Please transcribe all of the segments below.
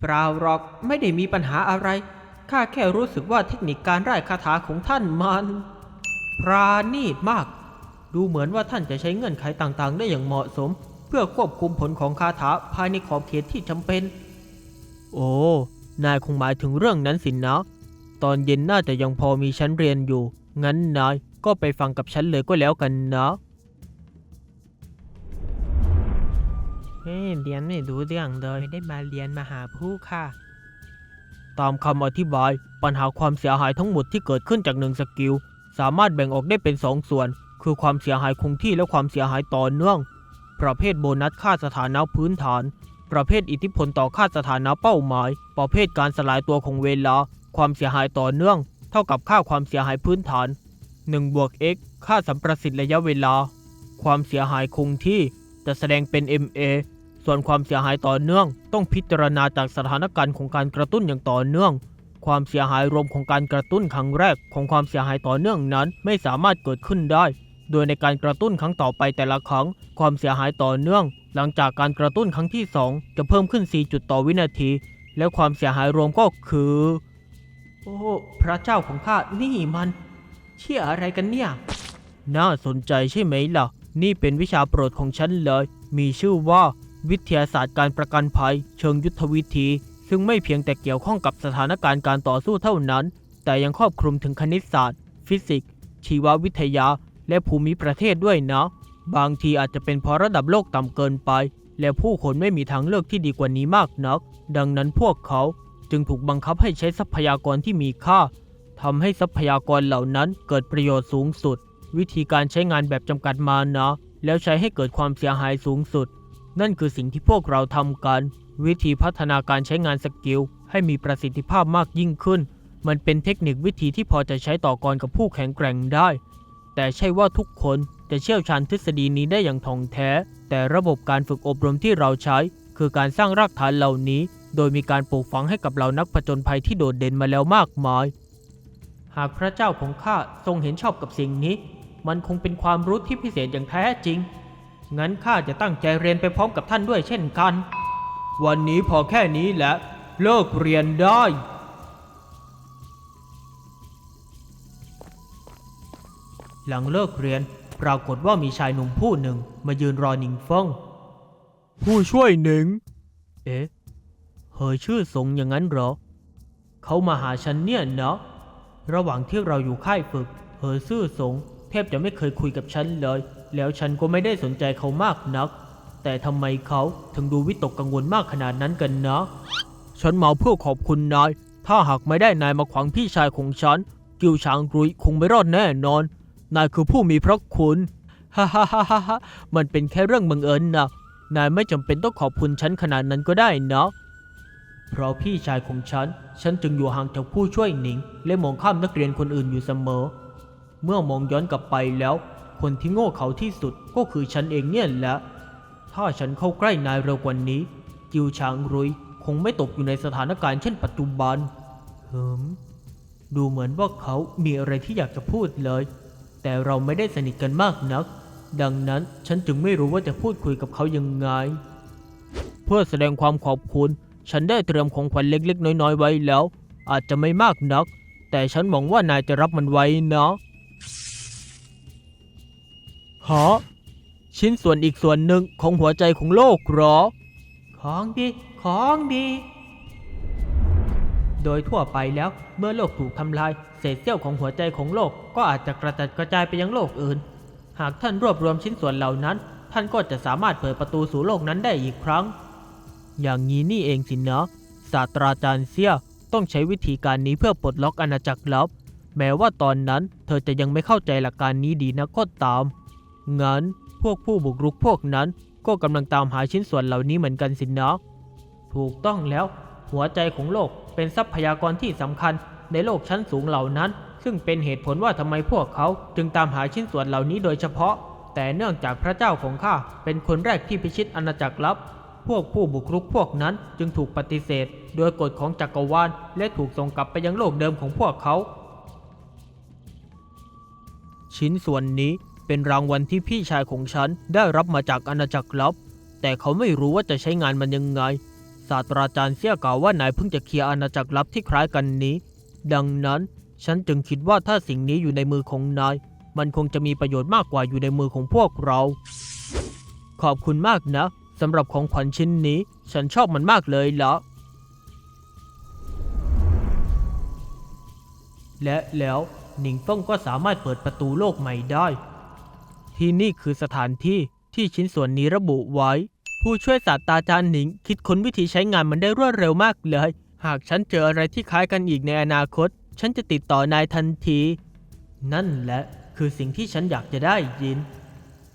เปล่าหรอกไม่ได้มีปัญหาอะไร ข้าแค่รู้สึกว่าเทคนิคการไร้คาถาของท่านมัน ปราณีตมาก ดูเหมือนว่าท่านจะใช้เงื่อนไขต่างๆ ได้อย่างเหมาะสม เพื่อควบคุมผลของคาถาภายในขอบเขตที่จำเป็น โอ้ นายคงหมายถึงเรื่องนั้นสินนะ ตอนเย็นน่าจะยังพอมีชั้นเรียนอยู่ งั้นนายก็ไปฟังกับฉันเลยก็แล้วกันนะ เฮ้เรียนไม่รู้เรื่องเลยไม่ได้มาเรียนมาหาผู้ค่ะ ตามคำอธิบาย ปัญหาความเสียหายทั้งหมดที่เกิดขึ้นจากหนึ่งสกิล สามารถแบ่งออกได้เป็นสองส่วน คือความเสียหายคงที่และความเสียหายต่อเนื่อง ประเภทโบนัสค่าสถานะพื้นฐาน ประเภทอิทธิพลต่อค่าสถานะเป้าหมาย ประเภทการสลายตัวของเวลา ความเสียหายต่อเนื่อง เท่ากับค่าความเสียหายพื้นฐาน1บวก x ค่าสัมประสิทธิ์ระยะเวลา ความเสียหายคงที่จะแสดงเป็น MA ส่วนความเสียหายต่อเนื่อง ต้องพิจารณาจากสถานการณ์ของการกระตุ้นอย่างต่อเนื่อง ความเสียหายรวมของการกระตุ้นครั้งแรกของความเสียหายต่อเนื่องนั้นไม่สามารถเกิดขึ้นได้ โดยในการกระตุ้นครั้งต่อไปแต่ละครั้ง ความเสียหายต่อเนื่อง หลังจากการกระตุ้นครั้งที่ 2 จะเพิ่มขึ้น 4 จุดต่อวินาที และความเสียหายรวมก็คือ โอ้ พระเจ้าของข้านี่มัน เชี่ยอะไรกันเนี่ย น่าสนใจใช่ไหมล่ะ นี่เป็นวิชาโปรดของฉันเลย มีชื่อว่า วิทยาศาสตร์การประกันภัย เชิงยุทธวิธี ซึ่งไม่เพียงแต่เกี่ยวข้องกับสถานการณ์การต่อสู้เท่านั้น แต่ยังครอบคลุมถึงคณิตศาสตร์ ฟิสิกส์ ชีววิทยา และภูมิประเทศด้วยนะ บางทีอาจจะเป็นเพราะระดับโลกต่ำเกินไป และผู้คนไม่มีทางเลือกที่ดีกว่านี้มากนัก ดังนั้นพวกเขาจึงถูกบังคับให้ใช้ทรัพยากรที่มีค่าทำให้ทรัพยากรเหล่านั้นเกิดประโยชน์สูงสุด วิธีการใช้งานแบบจำกัดมานะ แล้วใช้ให้เกิดความเสียหายสูงสุด นั่นคือสิ่งที่พวกเราทำกัน วิธีพัฒนาการใช้งานสกิล ให้มีประสิทธิภาพมากยิ่งขึ้น มันเป็นเทคนิควิธีที่พอจะใช้ต่อกรกับผู้แข็งแกร่งได้ แต่ใช่ว่าทุกคนจะเชี่ยวชาญทฤษฎีนี้ได้อย่างท่องแท้ แต่ระบบการฝึกอบรมที่เราใช้ คือการสร้างรากฐานเหล่านี้ โดยมีการปลูกฝังให้กับเหล่านักผจญภัยที่โดดเด่นมาแล้วมากมาย หากพระเจ้าของข้าทรงเห็นชอบกับสิ่งนี้ มันคงเป็นความรู้ที่พิเศษอย่างแท้จริง งั้นข้าจะตั้งใจเรียนไปพร้อมกับท่านด้วยเช่นกัน วันนี้พอแค่นี้แหละเลิกเรียนได้ หลังเลิกเรียนปรากฏว่ามีชายหนุ่มผู้หนึ่งมายืนรอหนิงเฟิงผู้ช่วยหนิง เอ๊ะเฮยชื่อสงอย่างนั้นเหรอ เขามาหาฉันเนี่ยเนาะระหว่างที่เราอยู่ค่ายฝึก เฮอซื่อสงแทบจะไม่เคยคุยกับฉันเลย แล้วฉันก็ไม่ได้สนใจเขามากนัก แต่ทำไมเขาถึงดูวิตกกังวลมากขนาดนั้นกันนะ ฉันมาเพื่อขอบคุณนาย ถ้าหากไม่ได้นายมาขวางพี่ชายของฉัน กิวชางรุยคงไม่รอดแน่นอน นายคือผู้มีพระคุณฮ่าฮ่าฮ่าฮ่ามันเป็นแค่เรื่องบังเอิญนะ นายไม่จำเป็นต้องขอบคุณฉันขนาดนั้นก็ได้นะเพราะพี่ชายของฉัน ฉันจึงอยู่ห่างจากผู้ช่วยหนิง และมองข้ามนักเรียนคนอื่นอยู่เสมอ เมื่อมองย้อนกลับไปแล้ว คนที่โง่เขาที่สุดก็คือฉันเองเนี่ยแหละ ถ้าฉันเข้าใกล้นายเร็วกว่านี้ จิวชางรุยคงไม่ตกอยู่ในสถานการณ์เช่นปัจจุบันเหิมดูเหมือนว่าเขามีอะไรที่อยากจะพูดเลย แต่เราไม่ได้สนิทกันมากนัก ดังนั้นฉันจึงไม่รู้ว่าจะพูดคุยกับเขายังไง เพื่อแสดงความขอบคุณ ฉันได้เตรียมของขวัญเล็ก ๆ น้อย ๆ ไว้แล้ว อาจจะไม่มากนัก แต่ฉันหวังว่านายจะรับมันไว้นะ ฮะชิ้นส่วนอีกส่วนหนึ่งของหัวใจของโลกหรอ ของดี ของดี โดยทั่วไปแล้วเมื่อโลกถูกทำลาย เศษเสี้ยวของหัวใจของโลกก็อาจจะกระจัดกระจายไปยังโลกอื่น หากท่านรวบรวมชิ้นส่วนเหล่านั้น ท่านก็จะสามารถเปิดประตูสู่โลกนั้นได้อีกครั้ง อย่างนี้นี่เองสินะศาสตราจารย์เซียต้องใช้วิธีการนี้เพื่อปลดล็อกอาณาจักรลับ แม้ว่าตอนนั้นเธอจะยังไม่เข้าใจหลักการนี้ดีนะก็ตาม งั้นพวกผู้บุกรุกพวกนั้นก็กำลังตามหาชิ้นส่วนเหล่านี้เหมือนกันสินนะถูกต้องแล้ว หัวใจของโลกเป็นทรัพยากรที่สำคัญในโลกชั้นสูงเหล่านั้น ซึ่งเป็นเหตุผลว่าทำไมพวกเขาจึงตามหาชิ้นส่วนเหล่านี้โดยเฉพาะ แต่เนื่องจากพระเจ้าของข้าเป็นคนแรกที่พิชิตอาณาจักรลับ พวกผู้บุกรุกพวกนั้นจึงถูกปฏิเสธ โดยกฎของจักรวาลและถูกส่งกลับไปยังโลกเดิมของพวกเขา ชิ้นส่วนนี้ เป็นรางวัลที่พี่ชายของฉันได้รับมาจากอาณาจักรลับ แต่เขาไม่รู้ว่าจะใช้งานมันยังไง ศาสตราจารย์เสี่ยกล่าวว่านายเพิ่งจะเคลียร์อาณาจักรลับที่คล้ายกันนี้ ดังนั้นฉันจึงคิดว่าถ้าสิ่งนี้อยู่ในมือของนาย มันคงจะมีประโยชน์มากกว่าอยู่ในมือของพวกเรา ขอบคุณมากนะสำหรับของขวัญชิ้นนี้ ฉันชอบมันมากเลยละและแล้วหนิงเฟิงก็สามารถเปิดประตูโลกใหม่ได้ ที่นี่คือสถานที่ที่ชิ้นส่วนนี้ระบุไว้ ผู้ช่วยศาสตราจารย์หนิง คิดค้นวิธีใช้งานมันได้รวดเร็วมากเลย หากฉันเจออะไรที่คล้ายกันอีกในอนาคต ฉันจะติดต่อนายทันที นั่นแหละคือสิ่งที่ฉันอยากจะได้ยิน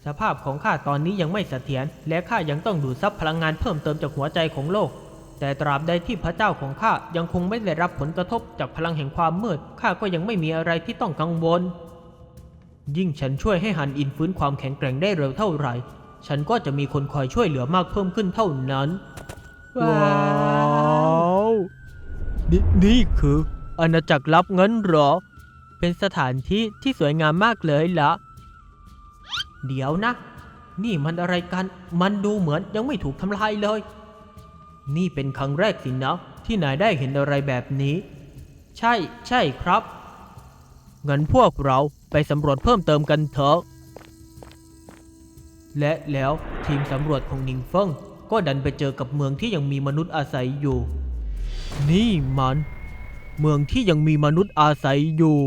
สภาพของข้าตอนนี้ยังไม่เสถียรและข้ายังต้องดูดซับพลังงานเพิ่มเติมจากหัวใจของโลก แต่ตราบใดที่พระเจ้าของข้ายังคงไม่ได้รับผลกระทบจากพลังแห่งความมืดข้าก็ยังไม่มีอะไรที่ต้องกังวล ยิ่งฉันช่วยให้ฮันอินฟื้นความแข็งแกร่งได้เร็วเท่าไหร่ ฉันก็จะมีคนคอยช่วยเหลือมากเพิ่มขึ้นเท่านั้น ว้าวนี่นี่คืออาณาจักรลับเงินเหรอ เป็นสถานที่ที่สวยงามมากเลยละเดี๋ยวนะ นี่มันอะไรกัน มันดูเหมือนยังไม่ถูกทำลายเลย นี่เป็นครั้งแรกสินะที่นายได้เห็นอะไรแบบนี้ ใช่ ใช่ครับงั้นพวกเรา ไปสำรวจเพิ่มเติมกันเถอะ และแล้วทีมสำรวจของนิงเฟิงก็ดันไปเจอกับเมืองที่ยังมีมนุษย์อาศัยอยู่ นี่มัน เมืองที่ยังมีมนุษย์อาศัยอยู่